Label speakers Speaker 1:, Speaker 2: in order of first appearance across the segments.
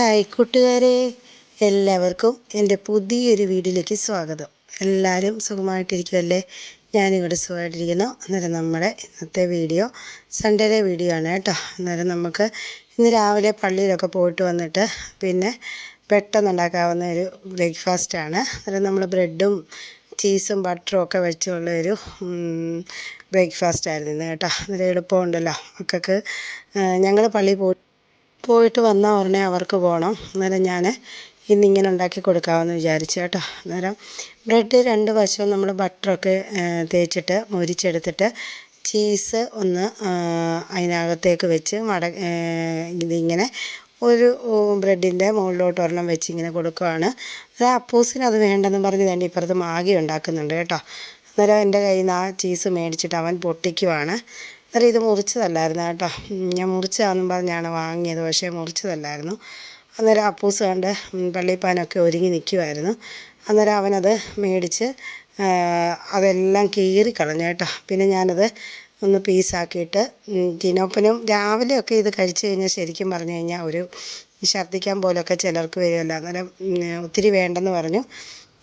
Speaker 1: Hi കൂട്ടുകാരെ എല്ലാവർക്കും എന്റെ പുതിയൊരു വീഡിയോയിലേക്ക് സ്വാഗതം. എല്ലാവരും സുഖമായിട്ടിരിക്കുമല്ലേ ഞാനിവിടെ സുഖമായിട്ടിരിക്കുന്നു. അന്നേരം നമ്മുടെ ഇന്നത്തെ വീഡിയോ സൺഡേയിലെ വീഡിയോ ആണ് കേട്ടോ. അന്നേരം നമുക്ക് ഇന്ന് രാവിലെ പള്ളിയിലൊക്കെ പോയിട്ട് വന്നിട്ട് പിന്നെ പെട്ടെന്ന് ഉണ്ടാക്കാവുന്ന ഒരു ബ്രേക്ക്ഫാസ്റ്റാണ് അന്നേരം നമ്മൾ ബ്രെഡും ചീസും ബട്ടറും ഒക്കെ വെച്ചുള്ള ഒരു ബ്രേക്ക്ഫാസ്റ്റ് ആയിരുന്നു കേട്ടോ. അന്നേരം എളുപ്പമുണ്ടല്ലോ. മക്കൾക്ക് ഞങ്ങൾ പള്ളിയിൽ പോയി പോയിട്ട് വന്ന ഉടനെ അവർക്ക് പോകണം അന്നേരം ഞാൻ ഇന്നിങ്ങനെ ഉണ്ടാക്കി കൊടുക്കാമെന്ന് വിചാരിച്ചു കേട്ടോ. അന്നേരം ബ്രെഡ് രണ്ട് വശവും നമ്മൾ ബട്ടറൊക്കെ തേച്ചിട്ട് മൊരിച്ചെടുത്തിട്ട് ചീസ് ഒന്ന് അതിനകത്തേക്ക് വെച്ച് മട ഇതിങ്ങനെ ഒരു ബ്രെഡിന്റെ മുകളിലോട്ട് ഒരെണ്ണം വെച്ച് ഇങ്ങനെ കൊടുക്കുകയാണ് അത് അപ്പൂസിന് അത് വേണ്ടെന്ന് പറഞ്ഞ് വേണ്ടി ഇപ്പുറത്ത് മാഗി ഉണ്ടാക്കുന്നുണ്ട് കേട്ടോ. അന്നേരം എന്റെ കയ്യിൽ നിന്ന് ആ ചീസ് മേടിച്ചിട്ട് അവൻ പൊട്ടിക്കുവാണ്. അന്നേരം ഇത് മുറിച്ചതല്ലായിരുന്നു കേട്ടോ. ഞാൻ മുറിച്ചതാണെന്നും പറഞ്ഞാണ് വാങ്ങിയത്. പക്ഷേ മുറിച്ചതല്ലായിരുന്നു. അന്നേരം അപ്പൂസ് കണ്ട് പള്ളിപ്പാനൊക്കെ ഒരുങ്ങി നിൽക്കുമായിരുന്നു അന്നേരം അവനത് മേടിച്ച് അതെല്ലാം കീറി കളഞ്ഞു കേട്ടോ. പിന്നെ ഞാനത് ഒന്ന് പീസാക്കിയിട്ട് ടിനോപ്പനും രാവിലെയൊക്കെ ഇത് കഴിച്ചു കഴിഞ്ഞാൽ ശരിക്കും പറഞ്ഞു കഴിഞ്ഞാൽ ഒരു ഛർദ്ദിക്കാൻ പോലൊക്കെ ചിലർക്ക് വരുമല്ലോ. അന്നേരം ഒത്തിരി വേണ്ടെന്ന് പറഞ്ഞു.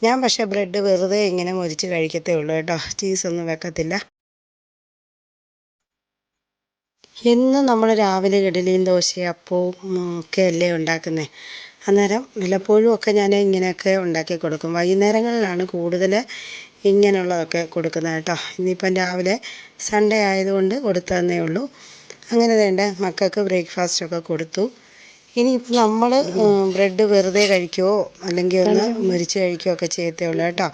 Speaker 1: ഞാൻ പക്ഷേ ബ്രെഡ് വെറുതെ ഇങ്ങനെ മുറിച്ച് കഴിക്കത്തേ ഉള്ളൂ കേട്ടോ. ചീസൊന്നും വെക്കത്തില്ല. എന്നും നമ്മൾ രാവിലെ ഇഡലിയും ദോശയും അപ്പവും ഒക്കെ അല്ലേ ഉണ്ടാക്കുന്നത് അന്നേരം വല്ലപ്പോഴും ഒക്കെ ഞാൻ ഇങ്ങനെയൊക്കെ ഉണ്ടാക്കി കൊടുക്കും. വൈകുന്നേരങ്ങളിലാണ് കൂടുതൽ ഇങ്ങനെയുള്ളതൊക്കെ കൊടുക്കുന്നത് കേട്ടോ. ഇന്നിപ്പം രാവിലെ സൺഡേ ആയതുകൊണ്ട് കൊടുത്തതന്നേ ഉള്ളൂ. അങ്ങനെ വേണ്ട മക്കൾക്ക് ബ്രേക്ക്ഫാസ്റ്റൊക്കെ കൊടുത്തു. ഇനി നമ്മൾ ബ്രെഡ് വെറുതെ കഴിക്കുമോ അല്ലെങ്കിൽ ഒന്ന് മുരിച്ച് കഴിക്കുകയോ ഒക്കെ ചെയ്യത്തേ ഉള്ളൂ കേട്ടോ.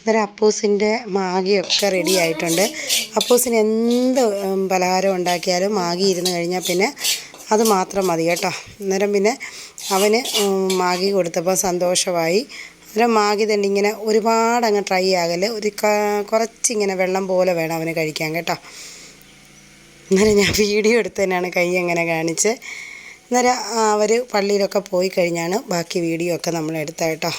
Speaker 1: അന്നേരം അപ്പൂസിന്റെ മാഗിയൊക്കെ റെഡി ആയിട്ടുണ്ട്. അപ്പൂസിന് എന്ത് പലഹാരം ഉണ്ടാക്കിയാലും മാഗി ഇരുന്ന് കഴിഞ്ഞാൽ പിന്നെ അത് മാത്രം മതി കേട്ടോ. അന്നേരം പിന്നെ അവന് മാഗി കൊടുത്തപ്പോൾ സന്തോഷമായി. അന്നേരം മാഗി തന്നെ ഇങ്ങനെ ഒരുപാട് അങ്ങ് ട്രൈ ആകൽ. ഒരു കുറച്ചിങ്ങനെ വെള്ളം പോലെ വേണം അവന് കഴിക്കാൻ കേട്ടോ. അന്നേരം ഞാൻ വീഡിയോ എടുത്ത് തന്നെയാണ് കൈ അങ്ങനെ കാണിച്ച്. അന്നേരം അവർ പള്ളിയിലൊക്കെ പോയി കഴിഞ്ഞാണ് ബാക്കി വീഡിയോ ഒക്കെ നമ്മൾ എടുത്ത കേട്ടോ.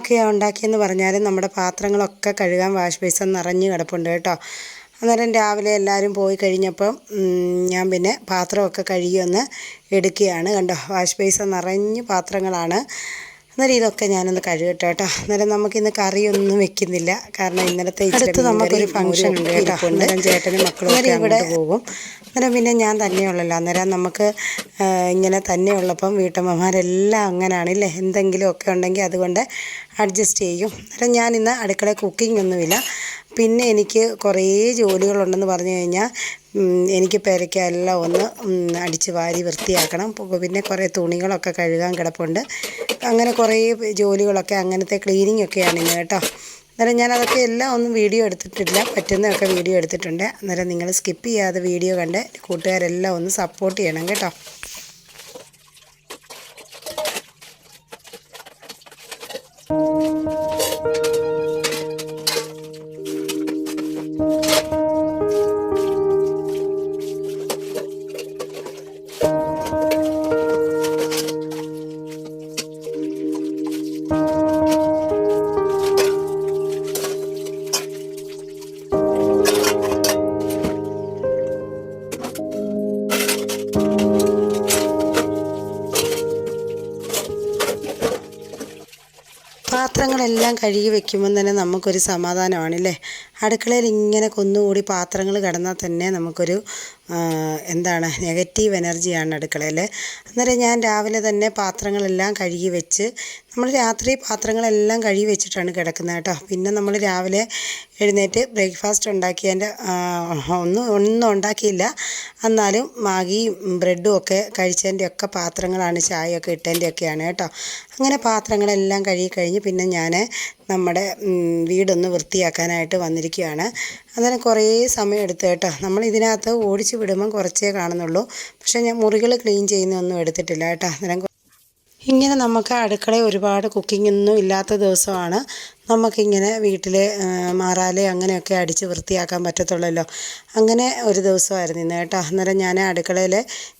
Speaker 1: ബ്രെഡൊക്കെയാണ് ഉണ്ടാക്കിയെന്ന് പറഞ്ഞാലും നമ്മുടെ പാത്രങ്ങളൊക്കെ കഴുകാൻ വാഷ് ബേസിൻ നിറഞ്ഞ് കിടപ്പുണ്ട് കേട്ടോ. അന്നേരം രാവിലെ എല്ലാവരും പോയി കഴിഞ്ഞപ്പം ഞാൻ പിന്നെ പാത്രമൊക്കെ കഴുകി ഒന്ന് എടുക്കുകയാണ്. കണ്ടോ? വാഷ് ബേസിൻ നിറഞ്ഞ് പാത്രങ്ങളാണ്. അന്നേരം ഇതൊക്കെ ഞാനൊന്ന് കഴുകട്ടെ കേട്ടോ അന്നേരം നമുക്കിന്ന് കറിയൊന്നും വെക്കുന്നില്ല. കാരണം ഇന്നലത്തെ അടുത്ത് നമുക്കൊരു ഫംഗ്ഷൻ ഉണ്ട് കേട്ടോ. അന്നേരം ചേട്ടനും മക്കളും ഒക്കെ ഇവിടെ പോകും. അന്നേരം പിന്നെ ഞാൻ തന്നെയുള്ളല്ലോ അന്നേരം നമുക്ക് ഇങ്ങനെ തന്നെയുള്ളപ്പം വീട്ടമ്മമാരെല്ലാം അങ്ങനെയാണല്ലേ എന്തെങ്കിലും ഒക്കെ ഉണ്ടെങ്കിൽ അതുകൊണ്ട് അഡ്ജസ്റ്റ് ചെയ്യും. അന്നേരം ഞാൻ ഇന്ന് അടുക്കള കുക്കിംഗ് ഒന്നുമില്ല. പിന്നെ എനിക്ക് കുറേ ജോലികളുണ്ടെന്ന് പറഞ്ഞു കഴിഞ്ഞാൽ എനിക്ക് പെരയ്ക്കെല്ലാം ഒന്ന് അടിച്ച് വാരി വൃത്തിയാക്കണം. പിന്നെ കുറേ തുണികളൊക്കെ കഴുകാൻ കിടപ്പുണ്ട്. അങ്ങനെ കുറേ ജോലികളൊക്കെ അങ്ങനത്തെ ക്ലീനിങ് ഒക്കെയാണ് ഇന്ന് കേട്ടോ. അന്നേരം ഞാൻ അതൊക്കെ എല്ലാം ഒന്നും വീഡിയോ എടുത്തിട്ടില്ല. പറ്റുന്നതൊക്കെ വീഡിയോ എടുത്തിട്ടുണ്ട്. അന്നേരം നിങ്ങൾ സ്കിപ്പ് ചെയ്യാതെ വീഡിയോ കണ്ട് കൂട്ടുകാരെല്ലാം ഒന്ന് സപ്പോർട്ട് ചെയ്യണം കേട്ടോ. കഴുകി വെക്കുമ്പം തന്നെ നമുക്കൊരു സമാധാനമാണല്ലേ? അടുക്കളയിൽ ഇങ്ങനെ കൊന്നുകൂടി പാത്രങ്ങൾ കിടന്നാൽ തന്നെ നമുക്കൊരു എന്താണ് നെഗറ്റീവ് എനർജിയാണ് അടുക്കളയിൽ അന്നേരം ഞാൻ രാവിലെ തന്നെ പാത്രങ്ങളെല്ലാം കഴുകി വെച്ച് നമ്മൾ രാത്രി പാത്രങ്ങളെല്ലാം കഴുകി വെച്ചിട്ടാണ് കിടക്കുന്നത് കേട്ടോ. പിന്നെ നമ്മൾ രാവിലെ എഴുന്നേറ്റ് ബ്രേക്ക്ഫാസ്റ്റ് ഉണ്ടാക്കിയതിന്റെ ഒന്നും ഒന്നും ഉണ്ടാക്കിയില്ല. എന്നാലും മാഗിയും ബ്രെഡും ഒക്കെ കഴിച്ചതിന്റെ ഒക്കെ പാത്രങ്ങളാണ് ചായയൊക്കെ ഇട്ടതിന്റെ ഒക്കെയാണ് കേട്ടോ. അങ്ങനെ പാത്രങ്ങളെല്ലാം കഴുകി കഴിഞ്ഞ് പിന്നെ ഞാൻ നമ്മുടെ വീടൊന്ന് വൃത്തിയാക്കാനായിട്ട് വന്നിരിക്കുകയാണ്. അന്നേരം കുറേ സമയം എടുത്ത് കേട്ടോ. നമ്മൾ ഇതിനകത്ത് ഓടിച്ചു വിടുമ്പം കുറച്ചേ കാണുന്നുള്ളൂ. പക്ഷേ ഞാൻ മുറികൾ ക്ലീൻ ചെയ്യുന്നൊന്നും എടുത്തിട്ടില്ല കേട്ടോ. അന്നേരം ഇങ്ങനെ നമുക്ക് അടുക്കളയിൽ ഒരുപാട് കുക്കിംഗ് ഒന്നും ഇല്ലാത്ത ദിവസമാണ്. നമുക്കിങ്ങനെ വീട്ടിൽ മാറാലെ അങ്ങനെയൊക്കെ അടിച്ച് വൃത്തിയാക്കാൻ പറ്റത്തുള്ളല്ലോ. അങ്ങനെ ഒരു ദിവസമായിരുന്നു ഇന്ന് കേട്ടോ. അന്നേരം ഞാൻ അടുക്കളയിൽ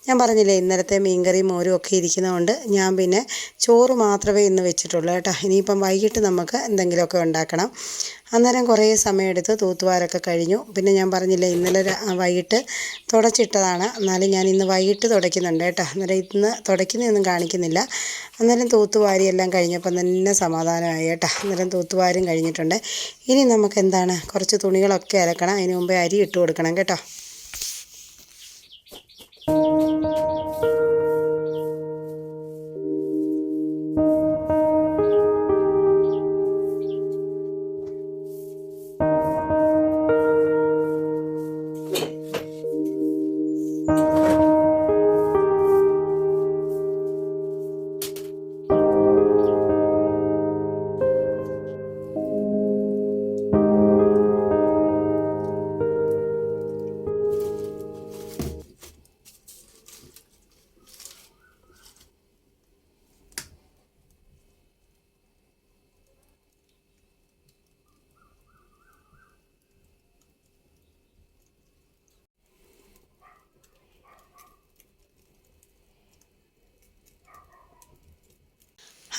Speaker 1: ഞാൻ പറഞ്ഞില്ലേ ഇന്നലത്തെ മീൻകറിയും മോരും ഒക്കെ ഇരിക്കുന്നതുകൊണ്ട് ഞാൻ പിന്നെ ചോറ് മാത്രമേ ഇന്ന് വെച്ചിട്ടുള്ളൂ കേട്ടോ. ഇനിയിപ്പം വൈകിട്ട് നമുക്ക് എന്തെങ്കിലുമൊക്കെ ഉണ്ടാക്കണം. അന്നേരം കുറേ സമയമെടുത്ത് തൂത്തുവാരൊക്കെ കഴിഞ്ഞു. പിന്നെ ഞാൻ പറഞ്ഞില്ലേ ഇന്നലെ വൈകിട്ട് തുടച്ചിട്ടതാണ്. എന്നാലും ഞാൻ ഇന്ന് വൈകിട്ട് തുടയ്ക്കുന്നുണ്ട് കേട്ടോ. അന്നേരം ഇന്ന് തുടയ്ക്കുന്നതൊന്നും കാണിക്കുന്നില്ല. അന്നേരം തൂത്തുവാരി എല്ലാം കഴിഞ്ഞപ്പം തന്നെ സമാധാനമായി കേട്ടോ. അന്നേരം തൂത്തുവാരും കഴിഞ്ഞിട്ടുണ്ട്. ഇനി നമുക്ക് എന്താണ് കുറച്ച് തുണികളൊക്കെ അലക്കണം. അതിന് മുമ്പേ അരി ഇട്ട് കൊടുക്കണം കേട്ടോ.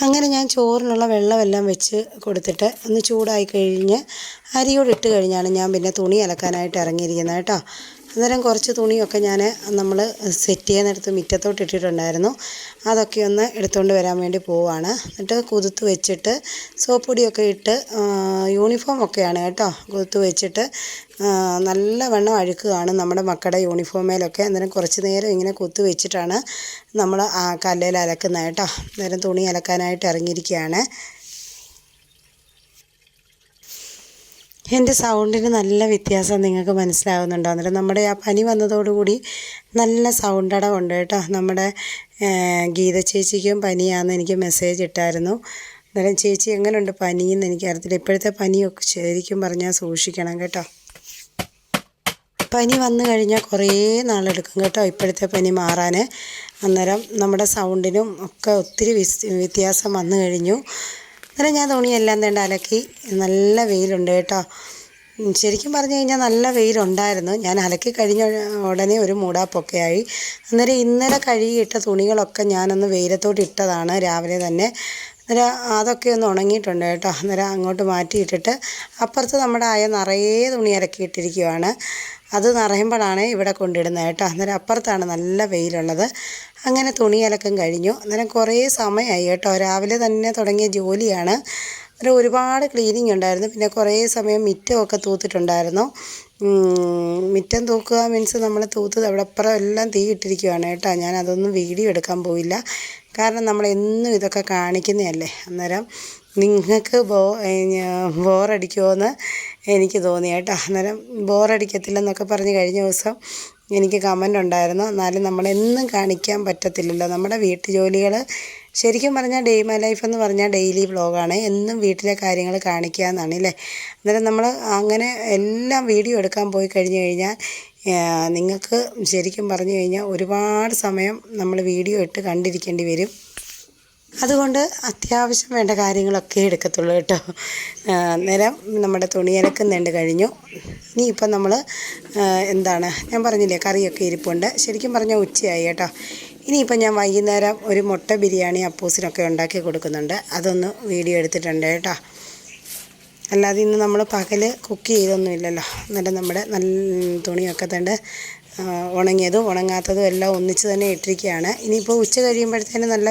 Speaker 1: അങ്ങനെ ഞാൻ ചോറിനുള്ള വെള്ളമെല്ലാം വെച്ച് കൊടുത്തിട്ട് ഒന്ന് ചൂടായി കഴിഞ്ഞ് അരിയോട് ഇട്ട് കഴിഞ്ഞാണ് ഞാൻ പിന്നെ തുണി അലക്കാനായിട്ട് ഇറങ്ങിയിരിക്കുന്നത് കേട്ടോ. അന്നേരം കുറച്ച് തുണിയൊക്കെ ഞാൻ നമ്മൾ സെറ്റ് ചെയ്യുന്നിടത്ത് മുറ്റത്തോട്ട് ഇട്ടിട്ടുണ്ടായിരുന്നു. അതൊക്കെ ഒന്ന് എടുത്തുകൊണ്ട് വരാൻ വേണ്ടി പോവാണ്. എന്നിട്ട് കുതിർത്ത് വെച്ചിട്ട് സോപ്പ് പൊടിയൊക്കെ ഇട്ട് യൂണിഫോം ഒക്കെയാണ് കേട്ടോ. കുതിർത്ത് വെച്ചിട്ട് നല്ല വെണ്ണം അഴുക്കുകയാണ് നമ്മുടെ മക്കളുടെ യൂണിഫോമേലൊക്കെ അന്നേരം കുറച്ച് നേരം ഇങ്ങനെ കുത്തു വെച്ചിട്ടാണ് നമ്മൾ കല്ലിൽ അലക്കുന്നത് കേട്ടോ. അന്നേരം തുണി അലക്കാനായിട്ട് ഇറങ്ങിയിരിക്കുകയാണ്. എന്റെ സൗണ്ടിന് നല്ല വ്യത്യാസം നിങ്ങൾക്ക് മനസ്സിലാവുന്നുണ്ടോ? അന്നേരം നമ്മുടെ ആ പനി വന്നതോടുകൂടി നല്ല സൗണ്ട് അടവുണ്ട് കേട്ടോ. നമ്മുടെ ഗീത ചേച്ചിക്കും പനിയാണെന്ന് എനിക്ക് മെസ്സേജ് ഇട്ടായിരുന്നു. അന്നേരം ചേച്ചി എങ്ങനെയുണ്ട് പനിയെന്ന് എനിക്കറിയത്തില്ല ഇപ്പോഴത്തെ പനിയൊക്കെ ശരിക്കും പറഞ്ഞാൽ സൂക്ഷിക്കണം കേട്ടോ. പനി വന്നു കഴിഞ്ഞാൽ കുറേ നാളെടുക്കും കേട്ടോ ഇപ്പോഴത്തെ പനി മാറാൻ അന്നേരം നമ്മുടെ സൗണ്ടിനും ഒക്കെ ഒത്തിരി വ്യത്യാസം വന്നു കഴിഞ്ഞു. അന്നേരം ഞാൻ തുണിയെല്ലാം തേണ്ട അലക്കി. നല്ല വെയിലുണ്ട് കേട്ടോ. ശരിക്കും പറഞ്ഞു കഴിഞ്ഞാൽ നല്ല വെയിലുണ്ടായിരുന്നു. ഞാൻ അലക്കി കഴിഞ്ഞ ഉടനെ ഒരു മൂടാപ്പൊക്കെ ആയി. അന്നേരം ഇന്നലെ കഴുകിയിട്ട തുണികളൊക്കെ ഞാനൊന്ന് വെയിലത്തോട്ട് ഇട്ടതാണ്. രാവിലെ തന്നെ അന്നേരം അതൊക്കെ ഒന്ന് ഉണങ്ങിയിട്ടുണ്ട് കേട്ടോ. അന്നേരം അങ്ങോട്ട് മാറ്റിയിട്ടിട്ട് അപ്പുറത്ത് നമ്മുടെ ആയ നിറയെ തുണി ഇറക്കിയിട്ടിരിക്കുവാണ് അത് നിറയുമ്പോഴാണ് ഇവിടെ കൊണ്ടിടുന്നത് കേട്ടോ. അന്നേരം അപ്പുറത്താണ് നല്ല വെയിലുള്ളത്. അങ്ങനെ തുണി അലക്കം കഴിഞ്ഞു. അന്നേരം കുറേ സമയമായി കേട്ടോ. രാവിലെ തന്നെ തുടങ്ങിയ ജോലിയാണ്. അന്നേരം ഒരുപാട് ക്ലീനിങ് ഉണ്ടായിരുന്നു. പിന്നെ കുറേ സമയം മിറ്റമൊക്കെ തൂത്തിട്ടുണ്ടായിരുന്നു. മിറ്റം തൂക്കുക മീൻസ് നമ്മൾ തൂത്ത് അവിടെ അപ്പുറം എല്ലാം തീ ഇട്ടിരിക്കുവാണ് കേട്ടോ. ഞാൻ അതൊന്നും വീഡിയോ എടുക്കാൻ പോയില്ല കാരണം നമ്മൾ എന്നും ഇതൊക്കെ കാണിക്കുന്നതല്ലേ. അന്നേരം നിങ്ങൾക്ക് ബോ ബോറടിക്കുമോയെന്ന് എനിക്ക് തോന്നി കേട്ടോ. അന്നേരം ബോറടിക്കത്തില്ലെന്നൊക്കെ പറഞ്ഞ് കഴിഞ്ഞ ദിവസം എനിക്ക് കമന്റ് ഉണ്ടായിരുന്നു. എന്നാലും നമ്മളെന്നും കാണിക്കാൻ പറ്റത്തില്ലല്ലോ. നമ്മുടെ വീട്ടു ജോലികൾ ശരിക്കും പറഞ്ഞാൽ ഡേ മൈ ലൈഫ് എന്ന് പറഞ്ഞാൽ ഡെയിലി വ്ളോഗാണ് എന്നും വീട്ടിലെ കാര്യങ്ങൾ കാണിക്കുക എന്നാണ് അല്ലേ അന്നേരം നമ്മൾ അങ്ങനെ എല്ലാം വീഡിയോ എടുക്കാൻ പോയി കഴിഞ്ഞ് കഴിഞ്ഞാൽ നിങ്ങൾക്ക് ശരിക്കും പറഞ്ഞു കഴിഞ്ഞാൽ ഒരുപാട് സമയം നമ്മൾ വീഡിയോ ഇട്ട് കണ്ടിരിക്കേണ്ടി വരും. അതുകൊണ്ട് അത്യാവശ്യം വേണ്ട കാര്യങ്ങളൊക്കെ എടുക്കത്തുള്ളൂ കേട്ടോ. നേരം നമ്മുടെ തുണി അലക്കുന്നുണ്ട് കഴിഞ്ഞു. ഇനി ഇനിയിപ്പം നമ്മൾ എന്താണ് ഞാൻ പറഞ്ഞില്ലേ കറിയൊക്കെ ഇരിപ്പുണ്ട്. ശരിക്കും പറഞ്ഞാൽ ഉച്ചയായി കേട്ടോ. ഇനിയിപ്പം ഞാൻ വൈകുന്നേരം ഒരു മുട്ട ബിരിയാണി അപ്പൂസിനൊക്കെ ഉണ്ടാക്കി കൊടുക്കുന്നുണ്ട്. അതൊന്ന് വീഡിയോ എടുത്തിട്ടുണ്ട് കേട്ടോ. അല്ലാതെ ഇന്ന് നമ്മൾ പകൽ കുക്ക് ചെയ്തൊന്നുമില്ലല്ലോ. എന്നിട്ട് നമ്മുടെ നല്ല തുണിയൊക്കെ തണ്ട് ഉണങ്ങിയതും ഉണങ്ങാത്തതും എല്ലാം ഒന്നിച്ച് തന്നെ ഇട്ടിരിക്കുകയാണ്. ഇനിയിപ്പോൾ ഉച്ച കഴിയുമ്പോഴത്തേന് നല്ല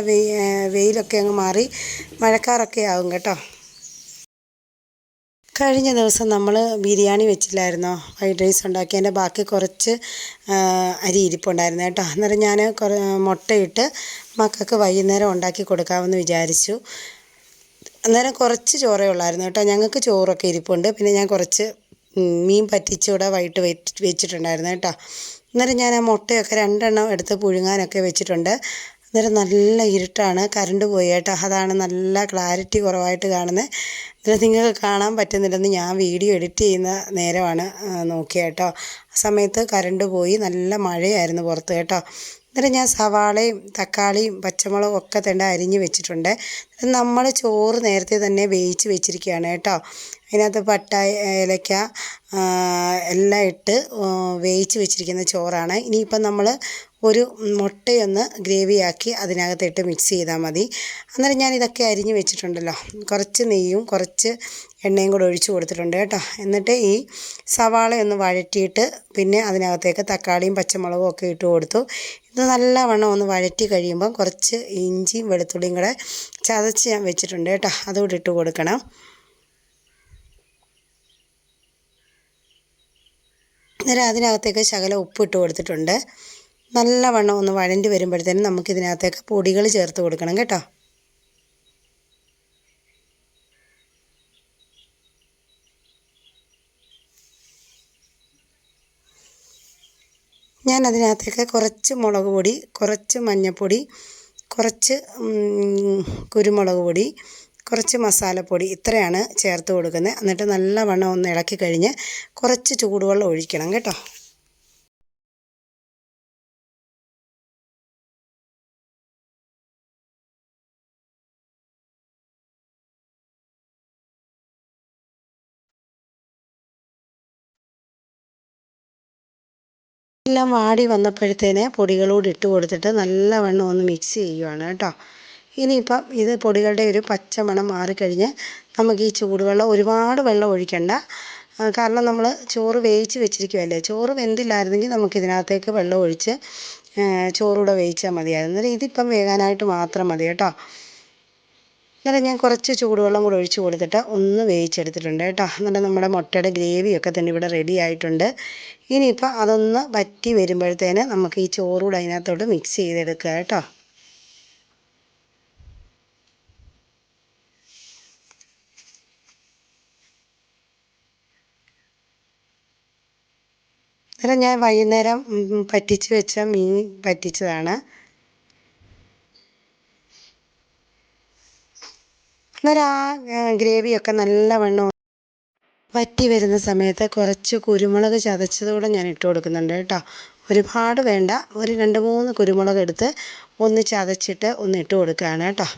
Speaker 1: വെയിലൊക്കെ അങ്ങ് മാറി മഴക്കാറൊക്കെ ആകും കേട്ടോ. കഴിഞ്ഞ ദിവസം നമ്മൾ ബിരിയാണി വെച്ചില്ലായിരുന്നോ? ഫ്രൈഡ് റൈസ് ഉണ്ടാക്കി. അതിന്റെ ബാക്കി കുറച്ച് അരി ഇരിപ്പുണ്ടായിരുന്നു കേട്ടോ. അന്നേരം ഞാൻ കുറ മുട്ടയിട്ട് മക്കൾക്ക് വൈകുന്നേരം ഉണ്ടാക്കി കൊടുക്കാമെന്ന് വിചാരിച്ചു. അന്നേരം കുറച്ച് ചോറേ ഉള്ളായിരുന്നു കേട്ടോ. ഞങ്ങൾക്ക് ചോറൊക്കെ ഇരിപ്പുണ്ട്. പിന്നെ ഞാൻ കുറച്ച് മീൻ പറ്റിച്ചൂടെ വൈകിട്ട് വെച്ച് വെച്ചിട്ടുണ്ടായിരുന്നു കേട്ടോ. അന്നേരം ഞാൻ ആ മുട്ടയൊക്കെ രണ്ടെണ്ണം എടുത്ത് പുഴുങ്ങാനൊക്കെ വെച്ചിട്ടുണ്ട്. അന്നേരം നല്ല ഇരുട്ടാണ്. കറണ്ട് പോയി കേട്ടോ. അതാണ് നല്ല ക്ലാരിറ്റി കുറവായിട്ട് കാണുന്നത് അന്നേരം നിങ്ങൾക്ക് കാണാൻ പറ്റുന്നില്ലെന്ന് ഞാൻ വീഡിയോ എഡിറ്റ് ചെയ്യുന്ന നേരമാണ് നോക്കിയത് കേട്ടോ. ആ സമയത്ത് കറണ്ട് പോയി. നല്ല മഴയായിരുന്നു പുറത്ത് കേട്ടോ. അന്നേരം ഞാൻ സവാളയും തക്കാളിയും പച്ചമുളകും ഒക്കെ തന്നെ അരിഞ്ഞ് വെച്ചിട്ടുണ്ട്. നമ്മൾ ചോറ് നേരത്തെ തന്നെ വേവിച്ച് വെച്ചിരിക്കുകയാണ് കേട്ടോ. അതിനകത്ത് പട്ട ഏലക്ക എല്ലാം ഇട്ട് വേവിച്ച് വെച്ചിരിക്കുന്ന ചോറാണ്. ഇനിയിപ്പം നമ്മൾ ഒരു മുട്ടയൊന്ന് ഗ്രേവിയാക്കി അതിനകത്തിട്ട് മിക്സ് ചെയ്താൽ മതി. അന്നേരം ഞാൻ ഇതൊക്കെ അരിഞ്ഞ് വെച്ചിട്ടുണ്ടല്ലോ. കുറച്ച് നെയ്യും കുറച്ച് എണ്ണയും കൂടെ ഒഴിച്ച് കൊടുത്തിട്ടുണ്ട് കേട്ടോ. എന്നിട്ട് ഈ സവാള ഒന്ന് വഴറ്റിയിട്ട് പിന്നെ അതിനകത്തേക്ക് തക്കാളിയും പച്ചമുളകും ഒക്കെ ഇട്ട് കൊടുത്തു. ഇത് നല്ലവണ്ണം ഒന്ന് വഴറ്റി കഴിയുമ്പം കുറച്ച് ഇഞ്ചിയും വെളുത്തുള്ളിയും കൂടെ ചതച്ച് ഞാൻ വെച്ചിട്ടുണ്ട് കേട്ടോ. അതുകൂടി ഇട്ട് കൊടുക്കണം. അന്നേരം അതിനകത്തേക്ക് ശകലം ഉപ്പിട്ട് കൊടുത്തിട്ടുണ്ട്. നല്ലവണ്ണം ഒന്ന് വഴണ്ടി വരുമ്പോഴത്തേനും നമുക്കിതിനകത്തേക്ക് പൊടികൾ ചേർത്ത് കൊടുക്കണം കേട്ടോ. ഞാൻ അതിനകത്തേക്ക് കുറച്ച് മുളക് പൊടി കുറച്ച് മഞ്ഞൾപ്പൊടി കുറച്ച് കുരുമുളക് പൊടി കുറച്ച് മസാലപ്പൊടി ഇത്രയാണ് ചേർത്ത് കൊടുക്കുന്നത്. എന്നിട്ട് നല്ലവണ്ണം ഒന്ന് ഇളക്കി കഴിഞ്ഞ് കുറച്ച് ചൂടുവെള്ളം ഒഴിക്കണം കേട്ടോ. എല്ലാം വാടി വന്നപ്പോഴത്തേന് പൊടികളോട് ഇട്ട് കൊടുത്തിട്ട് നല്ലവണ്ണം ഒന്ന് മിക്സ് ചെയ്യുവാണ് കേട്ടോ. ഇനിയിപ്പം ഇത് പൊടികളുടെ ഒരു പച്ച മണം മാറിക്കഴിഞ്ഞ് നമുക്ക് ഈ ചൂടുവെള്ളം ഒരുപാട് വെള്ളം ഒഴിക്കണ്ട. കാരണം നമ്മൾ ചോറ് വേവിച്ച് വെച്ചിരിക്കുകയല്ലേ ചോറ് വെന്തില്ലായിരുന്നെങ്കിൽ നമുക്ക് ഇതിനകത്തേക്ക് വെള്ളം ഒഴിച്ച് ചോറൂടെ വേവിച്ചാൽ മതിയായിരുന്നു. അന്നേരം ഇതിപ്പം വേകാനായിട്ട് മാത്രം മതി കേട്ടോ. അന്നേരം ഞാൻ കുറച്ച് ചൂടുവെള്ളം കൂടെ ഒഴിച്ച് കൊടുത്തിട്ട് ഒന്ന് വേവിച്ചെടുത്തിട്ടുണ്ട് കേട്ടോ. എന്നിട്ട് നമ്മുടെ മുട്ടയുടെ ഗ്രേവിയൊക്കെ തന്നെ ഇവിടെ റെഡി ആയിട്ടുണ്ട്. ഇനിയിപ്പോൾ അതൊന്ന് വറ്റി വരുമ്പോഴത്തേന് നമുക്ക് ഈ ചോറൂടെ അതിനകത്തോട്ട് മിക്സ് ചെയ്തെടുക്കുക കേട്ടോ. അന്നേരം ഞാൻ വൈകുന്നേരം പറ്റിച്ച് വെച്ച മീൻ പറ്റിച്ചതാണ്. അന്നേരം ആ ഗ്രേവിയൊക്കെ നല്ലവണ്ണം വറ്റി വരുന്ന സമയത്ത് കുറച്ച് കുരുമുളക് ചതച്ചതുകൂടെ ഞാൻ ഇട്ട് കൊടുക്കുന്നുണ്ട് കേട്ടോ. ഒരുപാട് വേണ്ട. ഒരു രണ്ട് മൂന്ന് കുരുമുളക് എടുത്ത് ഒന്ന് ചതച്ചിട്ട് ഒന്ന് ഇട്ട് കൊടുക്കുകയാണ് കേട്ടോ.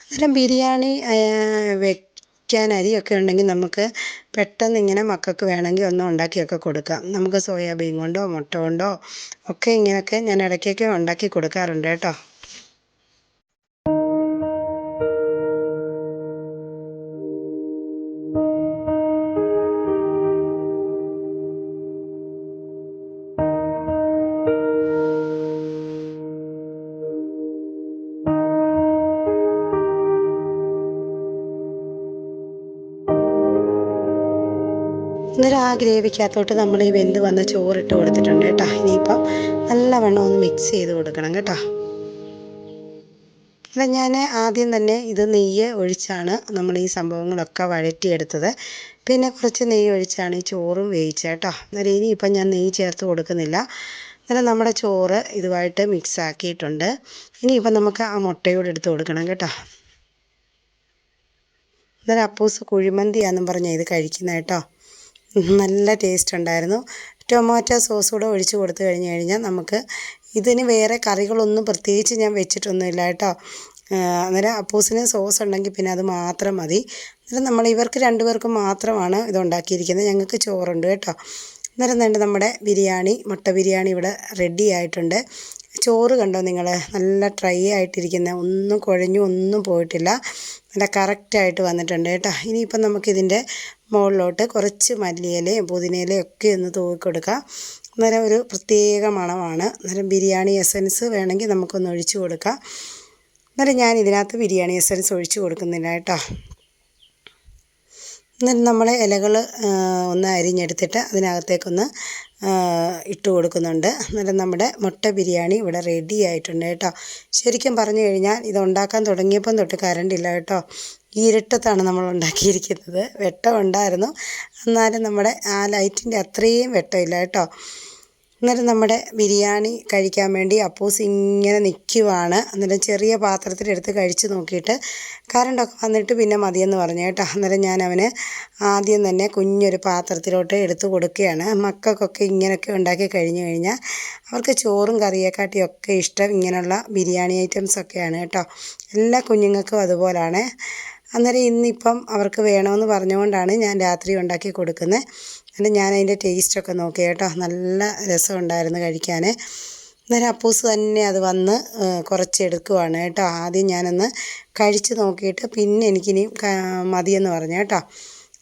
Speaker 1: അന്നേരം ബിരിയാണി വെക്കാൻ അരിയൊക്കെ ഉണ്ടെങ്കിൽ നമുക്ക് പെട്ടെന്ന് ഇങ്ങനെ മക്കൾക്ക് വേണമെങ്കിൽ ഒന്ന് ഉണ്ടാക്കിയൊക്കെ കൊടുക്കാം. നമുക്ക് സോയാബീൻ കൊണ്ടോ മുട്ട കൊണ്ടോ ഒക്കെ ഇങ്ങനെയൊക്കെ ഞാൻ ഇടയ്ക്കൊക്കെ ഉണ്ടാക്കി കൊടുക്കാറുണ്ട് കേട്ടോ. അന്നേരം ആ ഗ്രേവിക്കകത്തോട്ട് നമ്മൾ ഈ വെന്ത് വന്ന ചോറിട്ട് കൊടുത്തിട്ടുണ്ട് കേട്ടോ. ഇനിയിപ്പം നല്ലവണ്ണം ഒന്ന് മിക്സ് ചെയ്ത് കൊടുക്കണം കേട്ടോ. അപ്പം ഞാൻ ആദ്യം തന്നെ ഇത് നെയ്യ് ഒഴിച്ചാണ് നമ്മൾ ഈ സംഭവങ്ങളൊക്കെ വഴറ്റിയെടുത്തത്. പിന്നെ കുറച്ച് നെയ്യ് ഒഴിച്ചാണ് ഈ ചോറും വേവിച്ചത് കേട്ടോ. അന്നേരം ഇനിയിപ്പം ഞാൻ നെയ്യ് ചേർത്ത് കൊടുക്കുന്നില്ല. അന്നേരം നമ്മുടെ ചോറ് ഇതുമായിട്ട് മിക്സ് ആക്കിയിട്ടുണ്ട്. ഇനിയിപ്പം നമുക്ക് ആ മുട്ടയോട് എടുത്ത് കൊടുക്കണം കേട്ടോ. അന്നേരം അപ്പൂസ് കുഴിമന്തിയാണെന്നും പറഞ്ഞാൽ ഇത് കഴിക്കുന്നത് കേട്ടോ. നല്ല ടേസ്റ്റ് ഉണ്ടായിരുന്നു. ടൊമാറ്റോ സോസ് കൂടെ ഒഴിച്ച് കൊടുത്തു കഴിഞ്ഞ് കഴിഞ്ഞാൽ നമുക്ക് ഇതിന് വേറെ കറികളൊന്നും പ്രത്യേകിച്ച് ഞാൻ വെച്ചിട്ടൊന്നുമില്ല കേട്ടോ. അന്നേരം അപ്പൂസിന് സോസ് ഉണ്ടെങ്കിൽ പിന്നെ അത് മാത്രം മതി. അന്നേരം നമ്മൾ ഇവർക്ക് രണ്ടുപേർക്കും മാത്രമാണ് ഇത് ഉണ്ടാക്കിയിരിക്കുന്നത്. ഞങ്ങൾക്ക് ചോറുണ്ട് കേട്ടോ. അന്നേരം തന്നെ നമ്മുടെ ബിരിയാണി മുട്ട ബിരിയാണി ഇവിടെ റെഡി ആയിട്ടുണ്ട്. ചോറ് കണ്ടോ നിങ്ങൾ? നല്ല ഡ്രൈ ആയിട്ടിരിക്കുന്ന ഒന്നും കുഴഞ്ഞു ഒന്നും പോയിട്ടില്ല. നല്ല കറക്റ്റായിട്ട് വന്നിട്ടുണ്ട് കേട്ടോ. ഇനിയിപ്പം നമുക്കിതിന്റെ മുകളിലോട്ട് കുറച്ച് മല്ലിയിലയും പുതിനയിലയും ഒക്കെ ഒന്ന് തൂക്കി കൊടുക്കുക അന്നേരം ഒരു പ്രത്യേക മണമാണ്. അന്നേരം ബിരിയാണി എസൻസ് വേണമെങ്കിൽ നമുക്കൊന്ന് ഒഴിച്ചു കൊടുക്കാം. അന്നേരം ഞാൻ ഇതിനകത്ത് ബിരിയാണി എസൻസ് ഒഴിച്ചു കൊടുക്കുന്നില്ല കേട്ടോ. എന്നിട്ട് നമ്മൾ ഇലകൾ ഒന്ന് അരിഞ്ഞെടുത്തിട്ട് അതിനകത്തേക്കൊന്ന് ഇട്ട് കൊടുക്കുന്നുണ്ട്. അന്നേരം നമ്മുടെ മുട്ട ബിരിയാണി ഇവിടെ റെഡി ആയിട്ടുണ്ട് കേട്ടോ. ശരിക്കും പറഞ്ഞു കഴിഞ്ഞാൽ ഇത് ഉണ്ടാക്കാൻ തുടങ്ങിയപ്പം തൊട്ട് കരണ്ടില്ല കേട്ടോ. ഇരുട്ടത്താണ് നമ്മൾ ഉണ്ടാക്കിയിരിക്കുന്നത്. വെട്ടമുണ്ടായിരുന്നു എന്നാലും നമ്മുടെ ആ ലൈറ്റിന്റെ അത്രയും വെട്ടമില്ല കേട്ടോ. അന്നേരം നമ്മുടെ ബിരിയാണി കഴിക്കാൻ വേണ്ടി അപ്പൂസ് ഇങ്ങനെ നിൽക്കുവാണ് അന്നേരം ചെറിയ പാത്രത്തിലെടുത്ത് കഴിച്ച് നോക്കിയിട്ട് കറണ്ടൊക്കെ വന്നിട്ട് പിന്നെ മതിയെന്ന് പറഞ്ഞു കേട്ടോ. അന്നേരം ഞാൻ അവന് ആദ്യം തന്നെ കുഞ്ഞൊരു പാത്രത്തിലോട്ട് എടുത്തു കൊടുക്കുകയാണ്. മക്കൾക്കൊക്കെ ഇങ്ങനെയൊക്കെ ഉണ്ടാക്കി കഴിഞ്ഞു കഴിഞ്ഞാൽ അവർക്ക് ചോറും കറിയെക്കാട്ടിയും ഒക്കെ ഇഷ്ടം ഇങ്ങനെയുള്ള ബിരിയാണി ഐറ്റംസ് ഒക്കെയാണ് കേട്ടോ. എല്ലാ കുഞ്ഞുങ്ങൾക്കും അതുപോലാണ്. അന്നേരം ഇന്നിപ്പം അവർക്ക് വേണമെന്ന് പറഞ്ഞുകൊണ്ടാണ് ഞാൻ രാത്രി ഉണ്ടാക്കി കൊടുക്കുന്നത് എന്നിട്ട് ഞാൻ അതിന്റെ ടേസ്റ്റൊക്കെ നോക്കി കേട്ടോ. നല്ല രസമുണ്ടായിരുന്നു കഴിക്കാൻ അന്നേരം അപ്പൂസ് തന്നെ അത് വന്ന് കുറച്ചെടുക്കുവാണ് കേട്ടോ. ആദ്യം ഞാനൊന്ന് കഴിച്ച് നോക്കിയിട്ട് പിന്നെ എനിക്കിനി മതിയെന്ന് പറഞ്ഞു കേട്ടോ.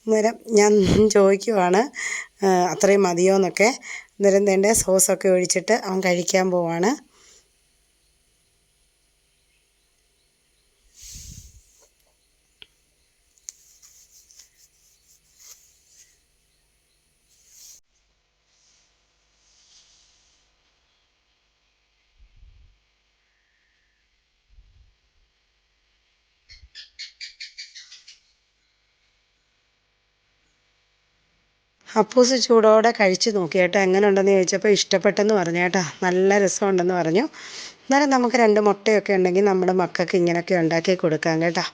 Speaker 1: അന്നേരം ഞാൻ ചോദിക്കുവാണ് അത്രയും മതിയോ എന്നൊക്കെ അന്നേരം തേണ്ട സോസൊക്കെ ഒഴിച്ചിട്ട് അവൻ കഴിക്കാൻ പോവാണ്. അപ്പൂസ് ചൂടോടെ കഴിച്ച് നോക്കി എങ്ങനെ ഉണ്ടെന്ന് ചോദിച്ചപ്പോൾ ഇഷ്ടപ്പെട്ടെന്ന് പറഞ്ഞു കേട്ടോ. നല്ല രസമുണ്ടെന്ന് പറഞ്ഞു. എന്നാലും നമുക്ക് രണ്ട് മുട്ടയൊക്കെ ഉണ്ടെങ്കിൽ നമ്മുടെ മക്കൾക്ക് ഇങ്ങനെയൊക്കെ ഉണ്ടാക്കി കൊടുക്കാം കേട്ടോ.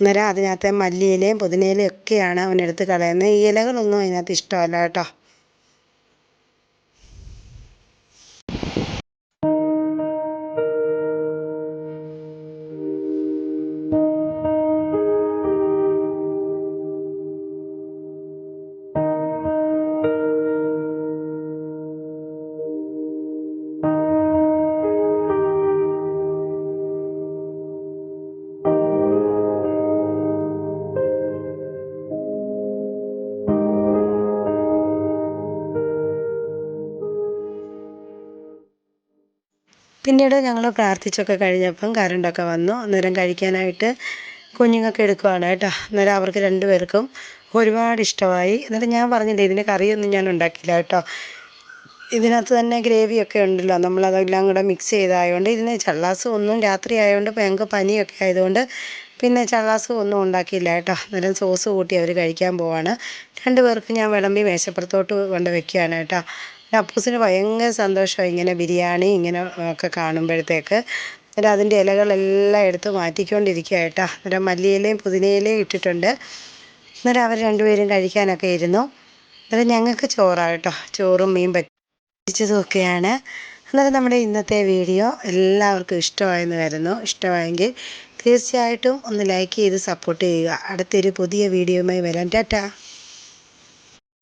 Speaker 1: അന്നേരം അതിനകത്തെ മല്ലിയിലയും പുതിനയിലയും ഒക്കെയാണ് അവനെടുത്ത് കളയുന്നത്. ഈ ഇലകളൊന്നും അതിനകത്ത് ഇഷ്ടമല്ല കേട്ടോ. പിന്നീട് ഞങ്ങൾ പ്രാർത്ഥിച്ചൊക്കെ കഴിഞ്ഞപ്പം കറണ്ടൊക്കെ വന്നു. അന്നേരം കഴിക്കാനായിട്ട് കുഞ്ഞുങ്ങൾക്ക് എടുക്കുവാണ് കേട്ടോ. അന്നേരം അവർക്ക് രണ്ട് പേർക്കും ഒരുപാട് ഇഷ്ടമായി. എന്നിട്ട് ഞാൻ പറഞ്ഞില്ലേ ഇതിന് കറിയൊന്നും ഞാൻ ഉണ്ടാക്കില്ല കേട്ടോ. ഇതിനകത്ത് തന്നെ ഗ്രേവിയൊക്കെ ഉണ്ടല്ലോ. നമ്മളതെല്ലാം കൂടെ മിക്സ് ചെയ്തായതുകൊണ്ട് ഇതിന് ചള്ളാസ് ഒന്നും രാത്രി ആയതുകൊണ്ട് ഞങ്ങൾക്ക് പനിയൊക്കെ ആയതുകൊണ്ട് പിന്നെ ചള്ളാസ് ഒന്നും ഉണ്ടാക്കിയില്ല കേട്ടോ. അന്നേരം സോസ് കൂട്ടി അവർ കഴിക്കാൻ പോവാണ്. രണ്ട് പേർക്ക് ഞാൻ വിളമ്പി മേശപ്പുറത്തോട്ട് കൊണ്ട് വെക്കുകയാണ് കേട്ടോ. അപ്പൂസിന് ഭയങ്കര സന്തോഷമായി. ഇങ്ങനെ ബിരിയാണി ഇങ്ങനെ ഒക്കെ കാണുമ്പോഴത്തേക്ക് എന്നിട്ട് അതിന്റെ ഇലകളെല്ലാം എടുത്ത് മാറ്റിക്കൊണ്ടിരിക്കുകയാണ് കേട്ടോ അന്നേരം മല്ലിയിലയും പുതിനയിലയും ഇട്ടിട്ടുണ്ട്. അന്നേരം അവർ രണ്ടുപേരും കഴിക്കാനൊക്കെ ഇരുന്നു. അന്നേരം ഞങ്ങൾക്ക് ചോറാണ് കേട്ടോ ചോറും മീൻ പറ്റിച്ചതും ഒക്കെയാണ് അന്നേരം നമ്മുടെ ഇന്നത്തെ വീഡിയോ എല്ലാവർക്കും ഇഷ്ടമായെന്ന് വരുന്നു ഇഷ്ടമായെങ്കിൽ തീർച്ചയായിട്ടും ഒന്ന് ലൈക്ക് ചെയ്ത് സപ്പോർട്ട് ചെയ്യുക. അടുത്തൊരു പുതിയ വീഡിയോയുമായി വരാം. ടാറ്റാ.